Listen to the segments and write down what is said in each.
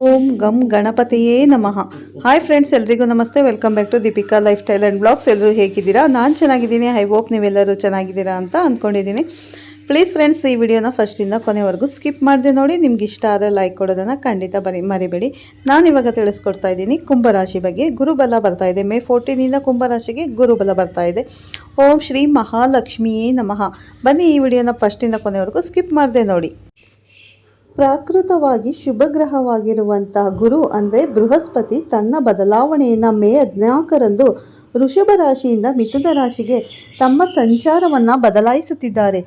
ಓಂ ಗಂ ಗಣಪತಿಯೇ ನಮಃ. Hi friends ಎಲ್ರಿಗೂ ನಮಸ್ತೆ. Welcome back to Deepika lifestyle and blogs ಎಲ್ಲರೂ ಹೇಗಿದ್ದೀರಾ? ನಾನು ಚೆನ್ನಾಗಿದ್ದೀನಿ. ಐ ಹೋಪ್ ನೀವೆಲ್ಲರೂ ಚೆನ್ನಾಗಿದ್ದೀರಾ ಅಂತ ಅಂದ್ಕೊಂಡಿದ್ದೀನಿ ಪ್ಲೀಸ್ ಫ್ರೆಂಡ್ಸ್ ಈ ವಿಡಿಯೋನ ಫಸ್ಟಿಂದ ಕೊನೆವರೆಗೂ ಸ್ಕಿಪ್ ಮಾಡಿದೆ ನೋಡಿ. ನಿಮ್ಗೆ ಇಷ್ಟ ಆದರೆ ಲೈಕ್ ಕೊಡೋದನ್ನು ಖಂಡಿತ ಬರಿ, ಮರಿಬೇಡಿ. ನಾನು ಇವಾಗ ತಿಳಿಸ್ಕೊಡ್ತಾ ಇದ್ದೀನಿ. ಕುಂಭರಾಶಿ ಬಗ್ಗೆ ಗುರುಬಲ ಬರ್ತಾ ಇದೆ. ಮೇ ಫೋರ್ಟೀನಿಂದ ಕುಂಭರಾಶಿಗೆ ಗುರುಬಲ ಬರ್ತಾ ಇದೆ. ಓಂ ಶ್ರೀ ಮಹಾಲಕ್ಷ್ಮಿಯೇ ನಮಃ. ಬನ್ನಿ ಈ ವಿಡಿಯೋನ ಫಸ್ಟಿಂದ ಕೊನೆವರೆಗೂ ಸ್ಕಿಪ್ ಮಾಡಿದೆ ನೋಡಿ. ಪ್ರಾಕೃತವಾಗಿ ಶುಭಗ್ರಹವಾಗಿರುವಂತಹ ಗುರು ಅಂದರೆ ಬೃಹಸ್ಪತಿ ತನ್ನ ಬದಲಾವಣೆಯನ್ನು ಮೇ ಹದಿನಾಲ್ಕರಂದು ವೃಷಭ ರಾಶಿಯಿಂದ ಮಿಥುನ ರಾಶಿಗೆ ತಮ್ಮ ಸಂಚಾರವನ್ನು ಬದಲಾಯಿಸುತ್ತಿದ್ದಾರೆ.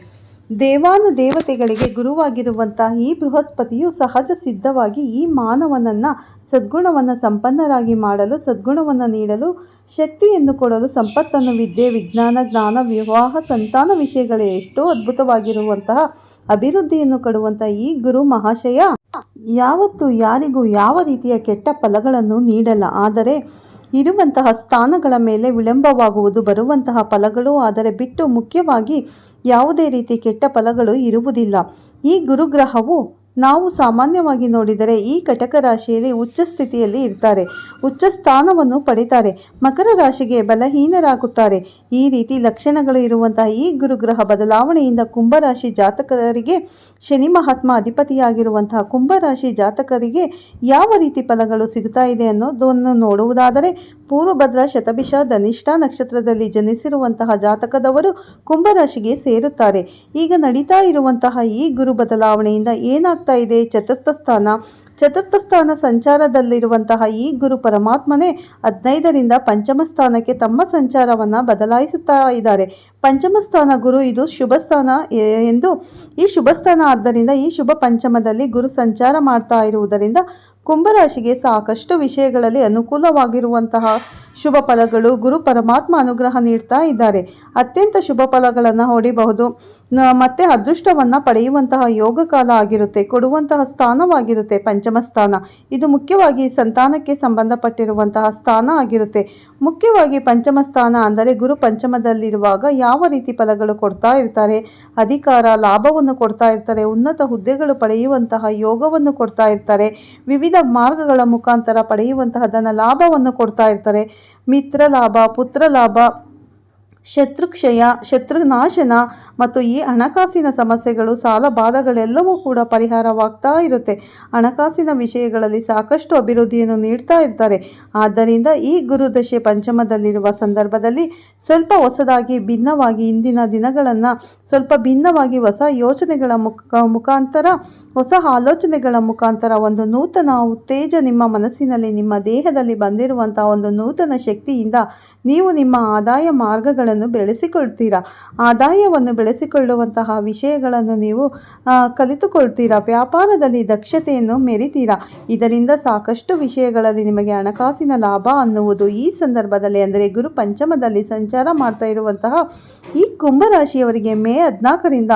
ದೇವಾನು ದೇವತೆಗಳಿಗೆ ಗುರುವಾಗಿರುವಂತಹ ಈ ಬೃಹಸ್ಪತಿಯು ಸಹಜ ಸಿದ್ಧವಾಗಿ ಈ ಮಾನವನನ್ನು ಸದ್ಗುಣವನ್ನು ಸಂಪನ್ನರಾಗಿ ಮಾಡಲು, ಸದ್ಗುಣವನ್ನು ನೀಡಲು, ಶಕ್ತಿಯನ್ನು ಕೊಡಲು, ಸಂಪತ್ತನ್ನು ವಿದ್ಯೆ, ವಿಜ್ಞಾನ, ಜ್ಞಾನ, ವಿವಾಹ, ಸಂತಾನ ವಿಷಯಗಳೇ ಎಷ್ಟೋ ಅದ್ಭುತವಾಗಿರುವಂತಹ ಅಭಿವೃದ್ಧಿಯನ್ನು ಕೊಡುವಂತ ಈ ಗುರು ಮಹಾಶಯ ಯಾವತ್ತು ಯಾರಿಗೂ ಯಾವ ರೀತಿಯ ಕೆಟ್ಟ ಫಲಗಳನ್ನು ನೀಡಲ್ಲ. ಆದರೆ ಇರುವಂತಹ ಸ್ಥಾನಗಳ ಮೇಲೆ ವಿಳಂಬವಾಗುವುದು, ಬರುವಂತಹ ಫಲಗಳು ಆದರೆ ಬಿಟ್ಟು ಮುಖ್ಯವಾಗಿ ಯಾವುದೇ ರೀತಿ ಕೆಟ್ಟ ಫಲಗಳು ಇರುವುದಿಲ್ಲ. ಈ ಗುರುಗ್ರಹವು ನಾವು ಸಾಮಾನ್ಯವಾಗಿ ನೋಡಿದರೆ ಈ ಕಟಕ ರಾಶಿಯಲ್ಲಿ ಉಚ್ಚ ಸ್ಥಿತಿಯಲ್ಲಿ ಇರ್ತಾರೆ. ಉಚ್ಚ ಸ್ಥಾನವನ್ನು ಪಡಿತಾರೆ. ಮಕರ ರಾಶಿಗೆ ಬಲಹೀನರಾಗುತ್ತಾರೆ. ಈ ರೀತಿ ಲಕ್ಷಣಗಳು ಇರುವಂತಹ ಈ ಗುರುಗ್ರಹ ಬದಲಾವಣೆಯಿಂದ ಕುಂಭರಾಶಿ ಜಾತಕರಿಗೆ ಶನಿ ಮಹಾತ್ಮ ಅಧಿಪತಿಯಾಗಿರುವಂತಹ ಕುಂಭರಾಶಿ ಜಾತಕರಿಗೆ ಯಾವ ರೀತಿ ಫಲಗಳು ಸಿಗುತ್ತಾ ಇದೆ ಅನ್ನೋದನ್ನು ನೋಡುವುದಾದರೆ ಪೂರ್ವಭದ್ರ ಶತಭಿಷ ಧನಿಷ್ಠಾ ನಕ್ಷತ್ರದಲ್ಲಿ ಜನಿಸಿರುವಂತಹ ಜಾತಕದವರು ಕುಂಭರಾಶಿಗೆ ಸೇರುತ್ತಾರೆ. ಈಗ ನಡೀತಾ ಇರುವಂತಹ ಈ ಗುರು ಬದಲಾವಣೆಯಿಂದ ಏನಾಗ್ತಾ ಇದೆ? ಚತುರ್ಥ ಸ್ಥಾನ. ಚತುರ್ಥ ಸ್ಥಾನ ಸಂಚಾರದಲ್ಲಿರುವಂತಹ ಈ ಗುರು ಪರಮಾತ್ಮನೇ ಹದಿನೈದರಿಂದ ಪಂಚಮ ಸ್ಥಾನಕ್ಕೆ ತಮ್ಮ ಸಂಚಾರವನ್ನು ಬದಲಾಯಿಸುತ್ತಾ ಇದ್ದಾರೆ. ಪಂಚಮ ಸ್ಥಾನ ಗುರು, ಇದು ಶುಭ ಸ್ಥಾನ ಎಂದು ಈ ಶುಭ ಸ್ಥಾನ ಆದ್ದರಿಂದ ಈ ಶುಭ ಪಂಚಮದಲ್ಲಿ ಗುರು ಸಂಚಾರ ಮಾಡ್ತಾ ಇರುವುದರಿಂದ ಕುಂಭರಾಶಿಗೆ ಸಾಕಷ್ಟು ವಿಷಯಗಳಲ್ಲಿ ಅನುಕೂಲವಾಗಿರುವಂತಹ ಶುಭ ಫಲಗಳು ಗುರು ಪರಮಾತ್ಮ ಅನುಗ್ರಹ ನೀಡ್ತಾ ಇದ್ದಾರೆ. ಅತ್ಯಂತ ಶುಭ ಫಲಗಳನ್ನು ಹೊಡಿಬಹುದು. ಮತ್ತೆ ಅದೃಷ್ಟವನ್ನು ಪಡೆಯುವಂತಹ ಯೋಗ ಕಾಲ ಆಗಿರುತ್ತೆ, ಕೊಡುವಂತಹ ಸ್ಥಾನವಾಗಿರುತ್ತೆ, ಪಂಚಮ ಸ್ಥಾನ. ಇದು ಮುಖ್ಯವಾಗಿ ಸಂತಾನಕ್ಕೆ ಸಂಬಂಧಪಟ್ಟಿರುವಂತಹ ಸ್ಥಾನ ಆಗಿರುತ್ತೆ. ಮುಖ್ಯವಾಗಿ ಪಂಚಮ ಸ್ಥಾನ ಅಂದರೆ ಗುರು ಪಂಚಮದಲ್ಲಿರುವಾಗ ಯಾವ ರೀತಿ ಫಲಗಳು ಕೊಡ್ತಾ ಇರ್ತಾರೆ, ಅಧಿಕಾರ, ಲಾಭವನ್ನು ಕೊಡ್ತಾ ಇರ್ತಾರೆ, ಉನ್ನತ ಹುದ್ದೆಗಳು ಪಡೆಯುವಂತಹ ಯೋಗವನ್ನು ಕೊಡ್ತಾ ಇರ್ತಾರೆ, ವಿವಿಧ ಮಾರ್ಗಗಳ ಮುಖಾಂತರ ಪಡೆಯುವಂತಹ ಲಾಭವನ್ನು ಕೊಡ್ತಾ ಇರ್ತಾರೆ. ಮಿತ್ರ ಲಾಭ ಪುತ್ರ ಲಾಭ ಶತ್ರುಕ್ಷಯ, ಶತ್ರುನಾಶನ ಮತ್ತು ಈ ಹಣಕಾಸಿನ ಸಮಸ್ಯೆಗಳು, ಸಾಲ ಬಾಧಗಳೆಲ್ಲವೂ ಕೂಡ ಪರಿಹಾರವಾಗ್ತಾ ಇರುತ್ತೆ. ಹಣಕಾಸಿನ ವಿಷಯಗಳಲ್ಲಿ ಸಾಕಷ್ಟು ಅಭಿವೃದ್ಧಿಯನ್ನು ನೀಡ್ತಾ ಇರ್ತಾರೆ. ಆದ್ದರಿಂದ ಈ ಗುರುದಶೆ ಪಂಚಮದಲ್ಲಿರುವ ಸಂದರ್ಭದಲ್ಲಿ ಸ್ವಲ್ಪ ಹೊಸದಾಗಿ, ಭಿನ್ನವಾಗಿ ಇಂದಿನ ದಿನಗಳನ್ನು ಸ್ವಲ್ಪ ಭಿನ್ನವಾಗಿ ಹೊಸ ಯೋಚನೆಗಳ ಮುಖ, ಮುಖಾಂತರ, ಹೊಸ ಆಲೋಚನೆಗಳ ಮುಖಾಂತರ ಒಂದು ನೂತನ ಉತ್ತೇಜ ನಿಮ್ಮ ಮನಸ್ಸಿನಲ್ಲಿ, ನಿಮ್ಮ ದೇಹದಲ್ಲಿ ಬಂದಿರುವಂಥ ಒಂದು ನೂತನ ಶಕ್ತಿಯಿಂದ ನೀವು ನಿಮ್ಮ ಆದಾಯ ಮಾರ್ಗಗಳನ್ನು ಬೆಳೆಸಿಕೊಳ್ತೀರಾ? ಆದಾಯವನ್ನು ಬೆಳೆಸಿಕೊಳ್ಳುವಂತಹ ವಿಷಯಗಳನ್ನು ನೀವು ಕಲಿತುಕೊಳ್ತೀರಾ? ವ್ಯಾಪಾರದಲ್ಲಿ ದಕ್ಷತೆಯನ್ನು ಮೆರಿತೀರಾ? ಇದರಿಂದ ಸಾಕಷ್ಟು ವಿಷಯಗಳಲ್ಲಿ ನಿಮಗೆ ಹಣಕಾಸಿನ ಲಾಭ ಅನ್ನುವುದು ಈ ಸಂದರ್ಭದಲ್ಲಿ ಅಂದರೆ ಗುರು ಪಂಚಮದಲ್ಲಿ ಸಂಚಾರ ಮಾಡ್ತಾ ಇರುವಂತಹ ಈ ಕುಂಭರಾಶಿಯವರಿಗೆ ಮೇ ಹದಿನಾಲ್ಕರಿಂದ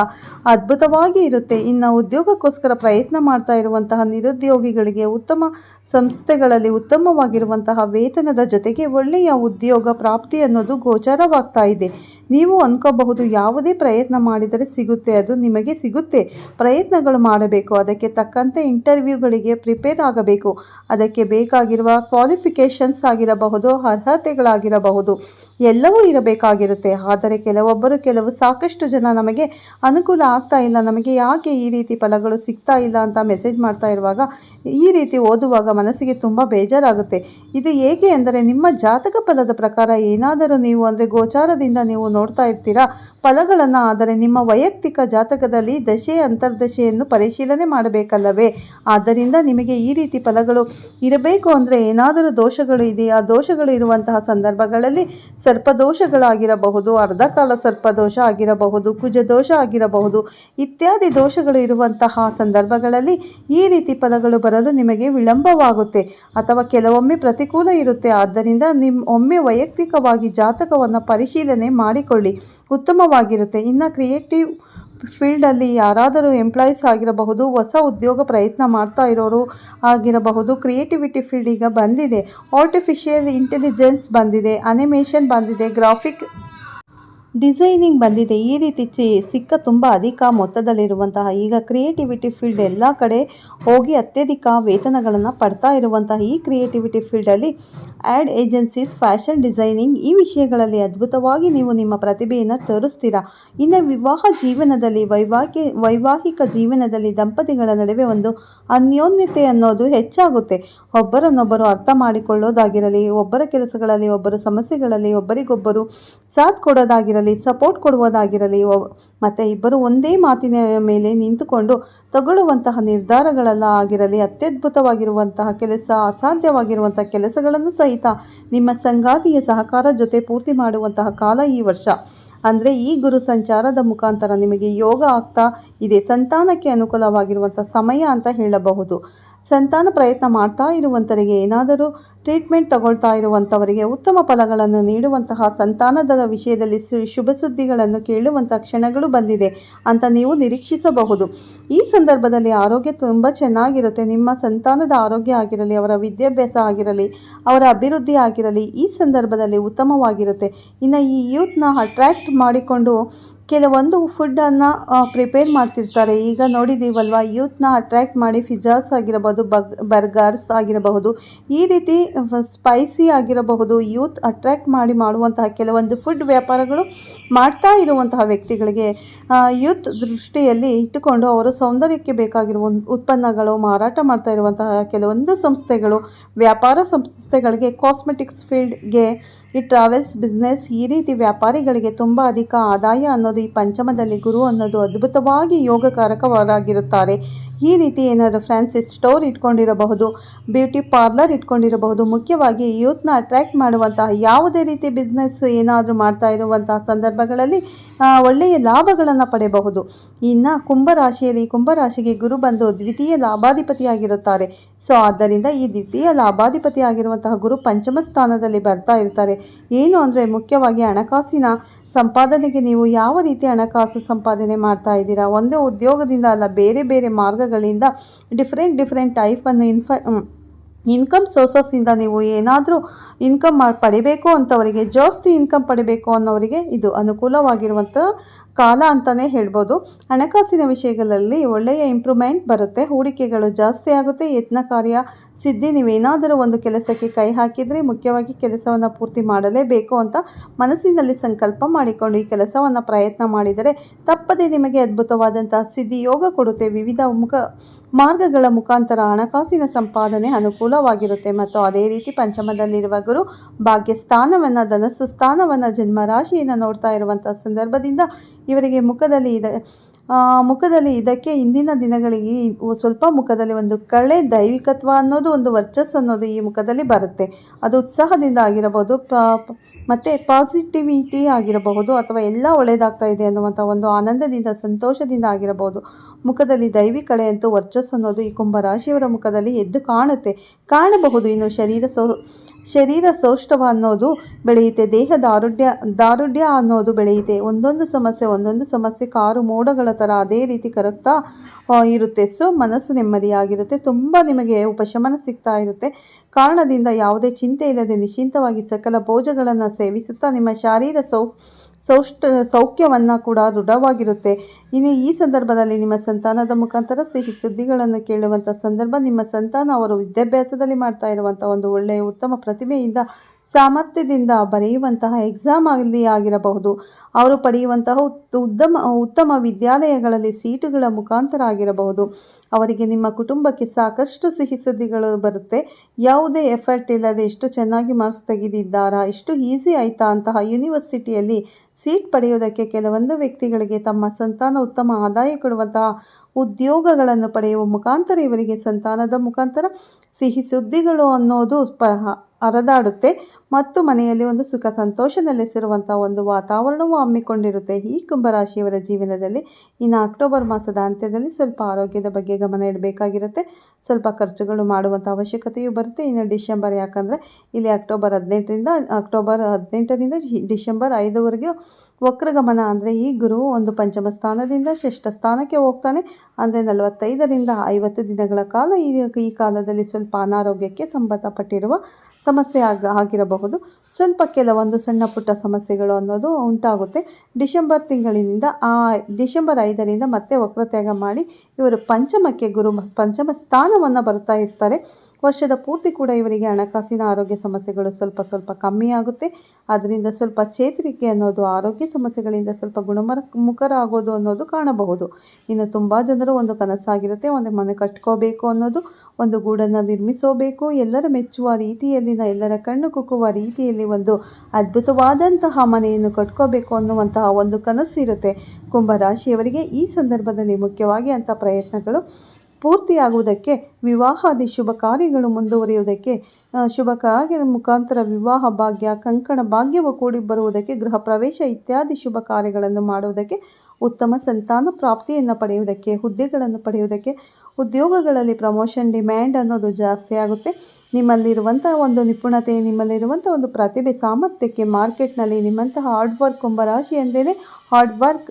ಅದ್ಭುತವಾಗಿ ಇರುತ್ತೆ. ಇನ್ನು ಉದ್ಯೋಗಕ್ಕೋಸ್ಕರ ಪ್ರಯತ್ನ ಮಾಡ್ತಾ ಇರುವಂತಹ ನಿರುದ್ಯೋಗಿಗಳಿಗೆ ಉತ್ತಮ ಸಂಸ್ಥೆಗಳಲ್ಲಿ ಉತ್ತಮವಾಗಿರುವಂತಹ ವೇತನದ ಜೊತೆಗೆ ಒಳ್ಳೆಯ ಉದ್ಯೋಗ ಪ್ರಾಪ್ತಿ ಅನ್ನೋದು ಗೋಚರವಾಗ್ತಾ ಇದೆ. ನೀವು ಅನ್ಕೋಬಹುದು, ಯಾವುದೇ ಪ್ರಯತ್ನ ಮಾಡಿದರೆ ಸಿಗುತ್ತೆ, ಅದು ನಿಮಗೆ ಸಿಗುತ್ತೆ. ಪ್ರಯತ್ನಗಳು ಮಾಡಬೇಕು, ಅದಕ್ಕೆ ತಕ್ಕಂತೆ ಇಂಟರ್ವ್ಯೂಗಳಿಗೆ ಪ್ರಿಪೇರ್ ಆಗಬೇಕು. ಅದಕ್ಕೆ ಬೇಕಾಗಿರುವ ಕ್ವಾಲಿಫಿಕೇಷನ್ಸ್ ಆಗಿರಬಹುದು, ಅರ್ಹತೆಗಳಾಗಿರಬಹುದು, ಎಲ್ಲವೂ ಇರಬೇಕಾಗಿರುತ್ತೆ. ಆದರೆ ಕೆಲವೊಬ್ಬರು, ಕೆಲವು ಸಾಕಷ್ಟು ಜನ ನಮಗೆ ಅನುಕೂಲ ಆಗ್ತಾ ಇಲ್ಲ. ನಮಗೆ ಯಾಕೆ ಈ ರೀತಿ ಫಲಗಳು ಸಿಗ್ತಾ ಇಲ್ಲ ಅಂತ ಮೆಸೇಜ್ ಮಾಡ್ತಾ ಇರುವಾಗ, ಈ ರೀತಿ ಓದುವಾಗ ಮನಸ್ಸಿಗೆ ತುಂಬ ಬೇಜಾರಾಗುತ್ತೆ. ಇದು ಏಕೆ ಅಂದರೆ ನಿಮ್ಮ ಜಾತಕ ಫಲದ ಪ್ರಕಾರ ಏನಾದರೂ ನೀವು ಅಂದರೆ ಗೋಚಾರದಿಂದ ನೀವು ನೋಡ್ತಾ ಇರ್ತೀರಾ? ಫಲಗಳನ್ನು ಆದರೆ ನಿಮ್ಮ ವೈಯಕ್ತಿಕ ಜಾತಕದಲ್ಲಿ ದಶೆ, ಅಂತರ್ದಶೆಯನ್ನು ಪರಿಶೀಲನೆ ಮಾಡಬೇಕಲ್ಲವೇ? ಆದ್ದರಿಂದ ನಿಮಗೆ ಈ ರೀತಿ ಫಲಗಳು ಇರಬೇಕು ಅಂದರೆ ಏನಾದರೂ ದೋಷಗಳು ಇದೆಯಾ? ದೋಷಗಳು ಇರುವಂತಹ ಸಂದರ್ಭಗಳಲ್ಲಿ ಸರ್ಪದೋಷಗಳಾಗಿರಬಹುದು ಅರ್ಧಕಾಲ ಸರ್ಪದೋಷ ಆಗಿರಬಹುದು ಕುಜದೋಷ ಆಗಿರಬಹುದು, ಇತ್ಯಾದಿ ದೋಷಗಳು ಇರುವಂತಹ ಸಂದರ್ಭಗಳಲ್ಲಿ ಈ ರೀತಿ ಫಲಗಳು ಬರಲು ನಿಮಗೆ ವಿಳಂಬವಾಗುತ್ತೆ ಅಥವಾ ಕೆಲವೊಮ್ಮೆ ಪ್ರತಿಕೂಲ ಇರುತ್ತೆ. ಆದ್ದರಿಂದ ನಿಮ್ಮ ಒಮ್ಮೆ ವೈಯಕ್ತಿಕವಾಗಿ ಜಾತಕವನ್ನು ಪರಿಶೀಲನೆ ಮಾಡಿಕೊಳ್ಳಿ. ಉತ್ತಮವಾಗಿರುತ್ತೆ. ಇನ್ನು ಕ್ರಿಯೇಟಿವ್ ಫೀಲ್ಡಲ್ಲಿ ಯಾರಾದರೂ ಎಂಪ್ಲಾಯೀಸ್ ಆಗಿರಬಹುದು, ಹೊಸ ಉದ್ಯೋಗ ಪ್ರಯತ್ನ ಮಾಡ್ತಾ ಇರೋರು ಆಗಿರಬಹುದು ಕ್ರಿಯೇಟಿವಿಟಿ ಫೀಲ್ಡ್ ಈಗ ಬಂದಿದೆ. ಆರ್ಟಿಫಿಷಿಯಲ್ ಇಂಟೆಲಿಜೆನ್ಸ್ ಬಂದಿದೆ ಅನಿಮೇಷನ್ ಬಂದಿದೆ ಗ್ರಾಫಿಕ್ ಡಿಸೈನಿಂಗ್ ಬಂದಿದೆ. ಈ ರೀತಿ ಚಿ, ಸಿಕ್ಕ ತುಂಬ ಅಧಿಕ ಮೊತ್ತದಲ್ಲಿರುವಂತಹ ಈಗ ಕ್ರಿಯೇಟಿವಿಟಿ ಫೀಲ್ಡ್ ಎಲ್ಲ ಕಡೆ ಹೋಗಿ ಅತ್ಯಧಿಕ ವೇತನಗಳನ್ನು ಪಡ್ತಾ ಇರುವಂತಹ ಈ ಕ್ರಿಯೇಟಿವಿಟಿ ಫೀಲ್ಡಲ್ಲಿ ಆ್ಯಡ್ ಏಜೆನ್ಸೀಸ್, ಫ್ಯಾಷನ್ ಡಿಸೈನಿಂಗ್ ಈ ವಿಷಯಗಳಲ್ಲಿ ಅದ್ಭುತವಾಗಿ ನೀವು ನಿಮ್ಮ ಪ್ರತಿಭೆಯನ್ನು ತೋರಿಸ್ತೀರಾ? ಇನ್ನು ವಿವಾಹ ಜೀವನದಲ್ಲಿ ವೈವಾಹಿಕ ವೈವಾಹಿಕ ಜೀವನದಲ್ಲಿ ದಂಪತಿಗಳ ನಡುವೆ ಒಂದು ಅನ್ಯೋನ್ಯತೆ ಅನ್ನೋದು ಹೆಚ್ಚಾಗುತ್ತೆ. ಒಬ್ಬರನ್ನೊಬ್ಬರು ಅರ್ಥ ಮಾಡಿಕೊಳ್ಳೋದಾಗಿರಲಿ, ಒಬ್ಬರ ಕೆಲಸಗಳಲ್ಲಿ, ಒಬ್ಬರ ಸಮಸ್ಯೆಗಳಲ್ಲಿ ಒಬ್ಬರಿಗೊಬ್ಬರು ಸಾಥ್ ಕೊಡೋದಾಗಿರಲಿ ಸಪೋರ್ಟ್ ಕೊಡುವುದಾಗಿರಲಿ ಮತ್ತು ಇಬ್ಬರು ಒಂದೇ ಮಾತಿನ ಮೇಲೆ ನಿಂತುಕೊಂಡು ತಗೊಳ್ಳುವಂತಹ ನಿರ್ಧಾರಗಳೆಲ್ಲ ಆಗಿರಲಿ, ಅತ್ಯದ್ಭುತವಾಗಿರುವಂತಹ ಕೆಲಸ, ಅಸಾಧ್ಯವಾಗಿರುವಂತಹ ಕೆಲಸಗಳನ್ನು ಸಹಿತ ನಿಮ್ಮ ಸಂಗಾತಿಯ ಸಹಕಾರ ಜೊತೆ ಪೂರ್ತಿ ಮಾಡುವಂತಹ ಕಾಲ ಈ ವರ್ಷ. ಅಂದರೆ ಈ ಗುರು ಸಂಚಾರದ ಮುಖಾಂತರ ನಿಮಗೆ ಯೋಗ ಆಗ್ತಾ ಇದೆ, ಸಂತಾನಕ್ಕೆ ಅನುಕೂಲವಾಗಿರುವಂಥ ಸಮಯ ಅಂತ ಹೇಳಬಹುದು. ಸಂತಾನ ಪ್ರಯತ್ನ ಮಾಡ್ತಾ ಇರುವಂಥರಿಗೆ ಏನಾದರೂ ಟ್ರೀಟ್ಮೆಂಟ್ ತಗೊಳ್ತಾ ಇರುವಂಥವರಿಗೆ ಉತ್ತಮ ಫಲಗಳನ್ನು ನೀಡುವಂತಹ ಸಂತಾನದ ವಿಷಯದಲ್ಲಿ ಶುಭ ಸುದ್ದಿಗಳನ್ನು ಕೇಳುವಂಥ ಕ್ಷಣಗಳು ಬಂದಿದೆ ಅಂತ ನೀವು ನಿರೀಕ್ಷಿಸಬಹುದು. ಈ ಸಂದರ್ಭದಲ್ಲಿ ಆರೋಗ್ಯ ತುಂಬ ಚೆನ್ನಾಗಿರುತ್ತೆ. ನಿಮ್ಮ ಸಂತಾನದ ಆರೋಗ್ಯ ಆಗಿರಲಿ, ಅವರ ವಿದ್ಯಾಭ್ಯಾಸ ಆಗಿರಲಿ, ಅವರ ಅಭಿವೃದ್ಧಿ ಆಗಿರಲಿ, ಈ ಸಂದರ್ಭದಲ್ಲಿ ಉತ್ತಮವಾಗಿರುತ್ತೆ. ಇನ್ನು ಈ ಯೂತ್ನ ಅಟ್ರ್ಯಾಕ್ಟ್ ಮಾಡಿಕೊಂಡು ಕೆಲವೊಂದು ಫುಡ್ಡನ್ನು ಪ್ರಿಪೇರ್ ಮಾಡ್ತಿರ್ತಾರೆ. ಈಗ ನೋಡಿದ್ದೀವಲ್ವ ಯೂತ್ನ ಅಟ್ರ್ಯಾಕ್ಟ್ ಮಾಡಿ ಪಿಜ್ಜಾಸ್ ಆಗಿರಬಹುದು ಬಗ್ ಬರ್ಗರ್ಸ್ ಆಗಿರಬಹುದು. ಈ ರೀತಿ ಸ್ಪೈಸಿ ಆಗಿರಬಹುದು ಯೂತ್ ಅಟ್ರ್ಯಾಕ್ಟ್ ಮಾಡಿ ಮಾಡುವಂತಹ ಕೆಲವೊಂದು ಫುಡ್ ವ್ಯಾಪಾರಗಳು ಮಾಡ್ತಾ ಇರುವಂತಹ ವ್ಯಕ್ತಿಗಳಿಗೆ ಯೂತ್ ದೃಷ್ಟಿಯಲ್ಲಿ ಇಟ್ಟುಕೊಂಡು ಅವರು ಸೌಂದರ್ಯಕ್ಕೆ ಬೇಕಾಗಿರುವ ಉತ್ಪನ್ನಗಳು, ಮಾರಾಟ ಮಾಡ್ತಾ ಇರುವಂತಹ ಕೆಲವೊಂದು ಸಂಸ್ಥೆಗಳು, ವ್ಯಾಪಾರ ಸಂಸ್ಥೆಗಳಿಗೆ ಕಾಸ್ಮೆಟಿಕ್ಸ್ ಫೀಲ್ಡ್ಗೆ ಈ ಟ್ರಾವೆಲ್ಸ್ ಬಿಸ್ನೆಸ್ ಈ ರೀತಿ ವ್ಯಾಪಾರಿಗಳಿಗೆ ತುಂಬ ಅಧಿಕ ಆದಾಯ ಅನ್ನೋದು ಈ ಪಂಚಮದಲ್ಲಿ ಗುರು ಅನ್ನೋದು ಅದ್ಭುತವಾಗಿ ಯೋಗಕಾರಕವರಾಗಿರುತ್ತಾರೆ ಈ ರೀತಿ ಏನಾದರೂ ಫ್ಯಾನ್ಸಿ ಸ್ಟೋರ್ ಇಟ್ಕೊಂಡಿರಬಹುದು, ಬ್ಯೂಟಿ ಪಾರ್ಲರ್ ಇಟ್ಕೊಂಡಿರಬಹುದು, ಮುಖ್ಯವಾಗಿ ಯೂತ್ನ ಅಟ್ರ್ಯಾಕ್ಟ್ ಮಾಡುವಂತಹ ಯಾವುದೇ ರೀತಿ ಬಿಸ್ನೆಸ್ ಏನಾದರೂ ಮಾಡ್ತಾ ಇರುವಂತಹ ಸಂದರ್ಭಗಳಲ್ಲಿ ಒಳ್ಳೆಯ ಲಾಭಗಳನ್ನು ಪಡೆಯಬಹುದು. ಇನ್ನು ಕುಂಭರಾಶಿಯಲ್ಲಿ ಕುಂಭರಾಶಿಗೆ ಗುರು ಬಂದು ದ್ವಿತೀಯ ಲಾಭಾಧಿಪತಿಯಾಗಿರುತ್ತಾರೆ. ಸೊ, ಆದ್ದರಿಂದ ಈ ದ್ವಿತೀಯ ಲಾಭಾಧಿಪತಿಯಾಗಿರುವಂತಹ ಗುರು ಪಂಚಮ ಸ್ಥಾನದಲ್ಲಿ ಬರ್ತಾ ಇರ್ತಾರೆ. ಏನು ಅಂದರೆ ಮುಖ್ಯವಾಗಿ ಹಣಕಾಸಿನ ಸಂಪಾದನೆಗೆ ನೀವು ಯಾವ ರೀತಿ ಹಣಕಾಸು ಸಂಪಾದನೆ ಮಾಡ್ತಾ ಇದ್ದೀರಾ? ಒಂದೇ ಉದ್ಯೋಗದಿಂದ ಅಲ್ಲ, ಬೇರೆ ಬೇರೆ ಮಾರ್ಗಗಳಿಂದ ಡಿಫ್ರೆಂಟ್ ಡಿಫ್ರೆಂಟ್ ಟೈಪನ್ನು ಇನ್ಫ ಇನ್ಕಮ್ ಸೋರ್ಸಸ್ಸಿಂದ ನೀವು ಏನಾದರೂ ಇನ್ಕಮ್ ಮಾಡಿ ಪಡಿಬೇಕು ಅಂತವರಿಗೆ, ಜಾಸ್ತಿ ಇನ್ಕಮ್ ಪಡಿಬೇಕು ಅನ್ನೋರಿಗೆ ಇದು ಅನುಕೂಲವಾಗಿರುವಂಥ ಕಾಲ ಅಂತಲೇ ಹೇಳ್ಬೋದು. ಹಣಕಾಸಿನ ವಿಷಯಗಳಲ್ಲಿ ಒಳ್ಳೆಯ ಇಂಪ್ರೂವ್ಮೆಂಟ್ ಬರುತ್ತೆ. ಹೂಡಿಕೆಗಳು ಜಾಸ್ತಿ ಆಗುತ್ತೆ. ಯತ್ನ ಕಾರ್ಯ ಸಿದ್ಧಿ, ನೀವೇನಾದರೂ ಒಂದು ಕೆಲಸಕ್ಕೆ ಕೈ ಹಾಕಿದರೆ ಮುಖ್ಯವಾಗಿ ಕೆಲಸವನ್ನು ಪೂರ್ತಿ ಮಾಡಲೇಬೇಕು ಅಂತ ಮನಸ್ಸಿನಲ್ಲಿ ಸಂಕಲ್ಪ ಮಾಡಿಕೊಂಡು ಈ ಕೆಲಸವನ್ನು ಪ್ರಯತ್ನ ಮಾಡಿದರೆ ತಪ್ಪದೇ ನಿಮಗೆ ಅದ್ಭುತವಾದಂಥ ಸಿದ್ಧಿ, ಯೋಗ ಕೊಡುತ್ತೆ. ವಿವಿಧ ಮುಖ ಮಾರ್ಗಗಳ ಮುಖಾಂತರ ಹಣಕಾಸಿನ ಸಂಪಾದನೆ ಅನುಕೂಲವಾಗಿರುತ್ತೆ. ಮತ್ತು ಅದೇ ರೀತಿ ಪಂಚಮದಲ್ಲಿರುವ ಗುರು ಭಾಗ್ಯ ಸ್ಥಾನವನ್ನು, ಧನಸ್ಸು ಸ್ಥಾನವನ್ನು, ಜನ್ಮರಾಶಿಯನ್ನು ನೋಡ್ತಾ ಇರುವಂಥ ಸಂದರ್ಭದಿಂದ ಇವರಿಗೆ ಮುಖದಲ್ಲಿ ಇದ ಮುಖದಲ್ಲಿ ಇದಕ್ಕೆ ಇಂದಿನ ದಿನಗಳಿಗೆ ಸ್ವಲ್ಪ ಮುಖದಲ್ಲಿ ಒಂದು ಕಳೆ ದೈವಿಕತ್ವ ಅನ್ನೋದು ಒಂದು ವರ್ಚಸ್ಸು ಅನ್ನೋದು ಈ ಮುಖದಲ್ಲಿ ಬರುತ್ತೆ. ಅದು ಉತ್ಸಾಹದಿಂದ ಆಗಿರಬಹುದು ಮತ್ತು ಪಾಸಿಟಿವಿಟಿ ಆಗಿರಬಹುದು ಅಥವಾ ಎಲ್ಲ ಒಳ್ಳೆಯದಾಗ್ತಾ ಇದೆ ಅನ್ನುವಂಥ ಒಂದು ಆನಂದದಿಂದ, ಸಂತೋಷದಿಂದ ಆಗಿರಬಹುದು. ಮುಖದಲ್ಲಿ ದೈವಿ ಕಳೆ ಅಂತೂ ವರ್ಚಸ್ಸು ಅನ್ನೋದು ಈ ಕುಂಭರಾಶಿಯವರ ಮುಖದಲ್ಲಿ ಎದ್ದು ಕಾಣುತ್ತೆ. ಕಾಣಬಹುದು ಇನ್ನು ಶರೀರ ಸೌ ಶರೀರ ಸೌಷ್ಠವ ಅನ್ನೋದು ಬೆಳೆಯುತ್ತೆ, ದೇಹದ ಆರೋಗ್ಯ, ದಾರುಢ್ಯ ಅನ್ನೋದು ಬೆಳೆಯುತ್ತೆ. ಒಂದೊಂದು ಸಮಸ್ಯೆ ಒಂದೊಂದು ಸಮಸ್ಯೆ ಕಾರು ಮೋಡಗಳ ಥರ ಅದೇ ರೀತಿ ಕರಗ್ತಾ ಇರುತ್ತೆ. ಸೊ ಮನಸ್ಸು ನೆಮ್ಮದಿಯಾಗಿರುತ್ತೆ. ತುಂಬ ನಿಮಗೆ ಉಪಶಮನ ಸಿಗ್ತಾ ಇರುತ್ತೆ. ಕಾರಣದಿಂದ ಯಾವುದೇ ಚಿಂತೆ ಇಲ್ಲದೆ ನಿಶ್ಚಿಂತವಾಗಿ ಸಕಲ ಭೋಜಗಳನ್ನು ಸೇವಿಸುತ್ತಾ ನಿಮ್ಮ ಶಾರೀರ ಸೌ ಸೌಷ್ಠ, ಸೌಖ್ಯವನ್ನು ಕೂಡ ದೃಢವಾಗಿರುತ್ತೆ. ಇನ್ನು ಈ ಸಂದರ್ಭದಲ್ಲಿ ನಿಮ್ಮ ಸಂತಾನದ ಮುಖಾಂತರ ಸಿಹಿ ಸುದ್ದಿಗಳನ್ನು ಕೇಳುವಂಥ ಸಂದರ್ಭ ನಿಮ್ಮ ಸಂತಾನ ಅವರು ವಿದ್ಯಾಭ್ಯಾಸದಲ್ಲಿ ಮಾಡ್ತಾ ಇರುವಂಥ ಒಂದು ಒಳ್ಳೆಯ ಉತ್ತಮ ಪ್ರತಿಭೆಯಿಂದ ಸಾಮರ್ಥ್ಯದಿಂದ ಬರೆಯುವಂತಹ ಎಕ್ಸಾಮ್ ಆಗಲಿ ಆಗಿರಬಹುದು. ಅವರು ಪಡೆಯುವಂತಹ ಉತ್- ಉತ್ತಮ ಉತ್ತಮ ವಿದ್ಯಾಲಯಗಳಲ್ಲಿ ಸೀಟುಗಳ ಮುಖಾಂತರ ಆಗಿರಬಹುದು. ಅವರಿಗೆ ನಿಮ್ಮ ಕುಟುಂಬಕ್ಕೆ ಸಾಕಷ್ಟು ಸಿಹಿ ಸುದ್ದಿಗಳು ಬರುತ್ತೆ. ಯಾವುದೇ ಎಫರ್ಟ್ ಇಲ್ಲದೆ ಎಷ್ಟು ಚೆನ್ನಾಗಿ ಮಾರ್ಕ್ಸ್ ತೆಗೆದಿದ್ದಾರಾ ಎಷ್ಟು ಈಸಿ ಆಯ್ತಾ ಅಂತಹ ಯೂನಿವರ್ಸಿಟಿಯಲ್ಲಿ ಸೀಟ್ ಪಡೆಯುವುದಕ್ಕೆ ಕೆಲವೊಂದು ವ್ಯಕ್ತಿಗಳಿಗೆ ತಮ್ಮ ಸಂತಾನ ಉತ್ತಮ ಆದಾಯ ಕೊಡುವಂತಹ ಉದ್ಯೋಗಗಳನ್ನು ಪಡೆಯುವ ಮುಖಾಂತರ ಇವರಿಗೆ ಸಂತಾನದ ಮುಖಾಂತರ ಸಿಹಿ ಸುದ್ದಿಗಳು ಅನ್ನೋದು ಹರಿದಾಡುತ್ತೆ. ಮತ್ತು ಮನೆಯಲ್ಲಿ ಒಂದು ಸುಖ ಸಂತೋಷ ನೆಲೆಸಿರುವಂಥ ಒಂದು ವಾತಾವರಣವು ಹಮ್ಮಿಕೊಂಡಿರುತ್ತೆ. ಈ ಕುಂಭರಾಶಿಯವರ ಜೀವನದಲ್ಲಿ ಇನ್ನು ಅಕ್ಟೋಬರ್ ಮಾಸದ ಅಂತ್ಯದಲ್ಲಿ ಸ್ವಲ್ಪ ಆರೋಗ್ಯದ ಬಗ್ಗೆ ಗಮನ ಇಡಬೇಕಾಗಿರುತ್ತೆ. ಸ್ವಲ್ಪ ಖರ್ಚುಗಳು ಮಾಡುವಂಥ ಅವಶ್ಯಕತೆಯೂ ಬರುತ್ತೆ. ಇನ್ನು ಡಿಸೆಂಬರ್ ಯಾಕಂದರೆ ಇಲ್ಲಿ ಅಕ್ಟೋಬರ್ ಹದಿನೆಂಟರಿಂದ ಅಕ್ಟೋಬರ್ ಹದಿನೆಂಟರಿಂದ ಡಿಸೆಂಬರ್ ಐದವರೆಗೆ ವಕ್ರಗಮನ ಅಂದರೆ ಈ ಗುರು ಒಂದು ಪಂಚಮ ಸ್ಥಾನದಿಂದ ಷಷ್ಠ ಸ್ಥಾನಕ್ಕೆ ಹೋಗ್ತಾನೆ. ಅಂದರೆ ನಲವತ್ತೈದರಿಂದ ಐವತ್ತು ದಿನಗಳ ಕಾಲ ಈ ಈ ಕಾಲದಲ್ಲಿ ಸ್ವಲ್ಪ ಅನಾರೋಗ್ಯಕ್ಕೆ ಸಂಬಂಧಪಟ್ಟಿರುವ ಸಮಸ್ಯೆ ಆಗ ಆಗಿರಬಹುದು. ಸ್ವಲ್ಪ ಕೆಲವೊಂದು ಸಣ್ಣ ಪುಟ್ಟ ಸಮಸ್ಯೆಗಳು ಅನ್ನೋದು ಉಂಟಾಗುತ್ತೆ. ಡಿಸೆಂಬರ್ ತಿಂಗಳಿನಿಂದ ಆ ಡಿಸೆಂಬರ್ ಐದರಿಂದ ಮತ್ತೆ ವಕ್ರತ್ಯಾಗ ಮಾಡಿ ಇವರು ಪಂಚಮಕ್ಕೆ ಗುರು ಪಂಚಮ ಸ್ಥಾನವನ್ನು ಬರ್ತಾ ಇರ್ತಾರೆ. ವರ್ಷದ ಪೂರ್ತಿ ಕೂಡ ಇವರಿಗೆ ಹಣಕಾಸಿನ ಆರೋಗ್ಯ ಸಮಸ್ಯೆಗಳು ಸ್ವಲ್ಪ ಸ್ವಲ್ಪ ಕಮ್ಮಿ ಆಗುತ್ತೆ. ಅದರಿಂದ ಸ್ವಲ್ಪ ಚೇತರಿಕೆ ಅನ್ನೋದು, ಆರೋಗ್ಯ ಸಮಸ್ಯೆಗಳಿಂದ ಸ್ವಲ್ಪ ಗುಣಮರ ಮುಖರಾಗೋದು ಅನ್ನೋದು ಕಾಣಬಹುದು. ಇನ್ನು ತುಂಬ ಜನರು ಒಂದು ಕನಸಾಗಿರುತ್ತೆ, ಒಂದು ಮನೆ ಕಟ್ಕೋಬೇಕು ಅನ್ನೋದು, ಒಂದು ಗೂಡನ್ನು ನಿರ್ಮಿಸೋಬೇಕು. ಎಲ್ಲರ ಮೆಚ್ಚುವ ರೀತಿಯಲ್ಲಿನ, ಎಲ್ಲರ ಕಣ್ಣು ಕುಕ್ಕುವ ರೀತಿಯಲ್ಲಿ ಒಂದು ಅದ್ಭುತವಾದಂತಹ ಮನೆಯನ್ನು ಕಟ್ಕೋಬೇಕು ಅನ್ನುವಂತಹ ಒಂದು ಕನಸಿರುತ್ತೆ. ಕುಂಭರಾಶಿಯವರಿಗೆ ಈ ಸಂದರ್ಭದಲ್ಲಿ ಮುಖ್ಯವಾಗಿ ಅಂಥ ಪ್ರಯತ್ನಗಳು. ಪೂರ್ತಿಯಾಗುವುದಕ್ಕೆ ವಿವಾಹಾದಿ ಶುಭ ಕಾರ್ಯಗಳು ಮುಂದುವರಿಯುವುದಕ್ಕೆ ಶುಭ ಕಾರ್ಯದ ಮುಖಾಂತರ ವಿವಾಹ ಭಾಗ್ಯ, ಕಂಕಣ ಭಾಗ್ಯವು ಕೂಡಿ ಬರುವುದಕ್ಕೆ, ಗೃಹ ಪ್ರವೇಶ ಇತ್ಯಾದಿ ಶುಭ ಕಾರ್ಯಗಳನ್ನು ಮಾಡುವುದಕ್ಕೆ, ಉತ್ತಮ ಸಂತಾನ ಪ್ರಾಪ್ತಿಯನ್ನು ಪಡೆಯುವುದಕ್ಕೆ ಹುದ್ದೆಗಳನ್ನು ಪಡೆಯುವುದಕ್ಕೆ, ಉದ್ಯೋಗಗಳಲ್ಲಿ ಪ್ರಮೋಷನ್ ಡಿಮ್ಯಾಂಡ್ ಅನ್ನೋದು ಜಾಸ್ತಿ ಆಗುತ್ತೆ. ನಿಮ್ಮಲ್ಲಿರುವಂಥ ಒಂದು ನಿಪುಣತೆ, ನಿಮ್ಮಲ್ಲಿರುವಂಥ ಒಂದು ಪ್ರತಿಭೆ, ಸಾಮರ್ಥ್ಯಕ್ಕೆ ಮಾರ್ಕೆಟ್ನಲ್ಲಿ ನಿಮ್ಮಂತಹ ಹಾರ್ಡ್ ವರ್ಕ್ ಎಂಬ ರಾಶಿ ಎಂದೇನೆ ಹಾರ್ಡ್ ವರ್ಕ್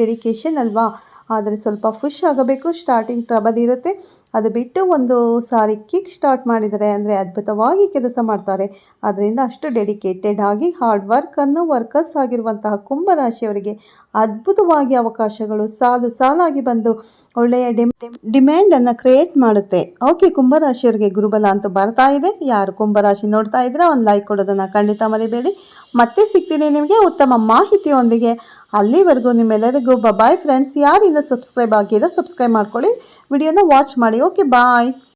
ಡೆಡಿಕೇಶನ್ ಅಲ್ವಾ? ಆದರೆ ಸ್ವಲ್ಪ ಫುಷ್ ಆಗಬೇಕು ಸ್ಟಾರ್ಟಿಂಗ್ ಟ್ರಬಲ್ ಇರುತ್ತೆ. ಅದು ಬಿಟ್ಟು ಒಂದು ಸಾರಿ ಕಿಕ್ ಸ್ಟಾರ್ಟ್ ಮಾಡಿದರೆ ಅಂದರೆ ಅದ್ಭುತವಾಗಿ ಕೆಲಸ ಮಾಡ್ತಾರೆ. ಅದರಿಂದ ಅಷ್ಟು ಡೆಡಿಕೇಟೆಡ್ ಆಗಿ ಹಾರ್ಡ್ ವರ್ಕನ್ನು ವರ್ಕರ್ಸ್ ಆಗಿರುವಂತಹ ಕುಂಭರಾಶಿಯವರಿಗೆ ಅದ್ಭುತವಾಗಿ ಅವಕಾಶಗಳು ಸಾಲು, ಸಾಲಾಗಿ ಬಂದು ಒಳ್ಳೆಯ ಡಿಮ್ ಡಿಮ್ಯಾಂಡನ್ನು ಕ್ರಿಯೇಟ್ ಮಾಡುತ್ತೆ. ಓಕೆ ಕುಂಭರಾಶಿಯವರಿಗೆ ಗುರುಬಲ ಅಂತೂ ಬರ್ತಾ ಇದೆ. ಯಾರು ಕುಂಭರಾಶಿ ನೋಡ್ತಾ ಇದ್ರೆ ಒಂದು ಲೈಕ್ ಕೊಡೋದನ್ನು ಖಂಡಿತ ಮರಿಬೇಡಿ. ಮತ್ತೆ ಸಿಗ್ತೀನಿ ನಿಮಗೆ ಉತ್ತಮ ಮಾಹಿತಿಯೊಂದಿಗೆ. ಅಲ್ಲಿವರೆಗೂ ನಿಮ್ಮೆಲ್ಲರಿಗೂ ಬಾಯ್ ಫ್ರೆಂಡ್ಸ್ ಯಾರಿಂದ ಸಬ್ಸ್ಕ್ರೈಬ್ ಆಗಿಲ್ಲ ಸಬ್ಸ್ಕ್ರೈಬ್ ಮಾಡ್ಕೊಳ್ಳಿ. ವಿಡಿಯೋನ ವಾಚ್ ಮಾಡಿ. Okay bye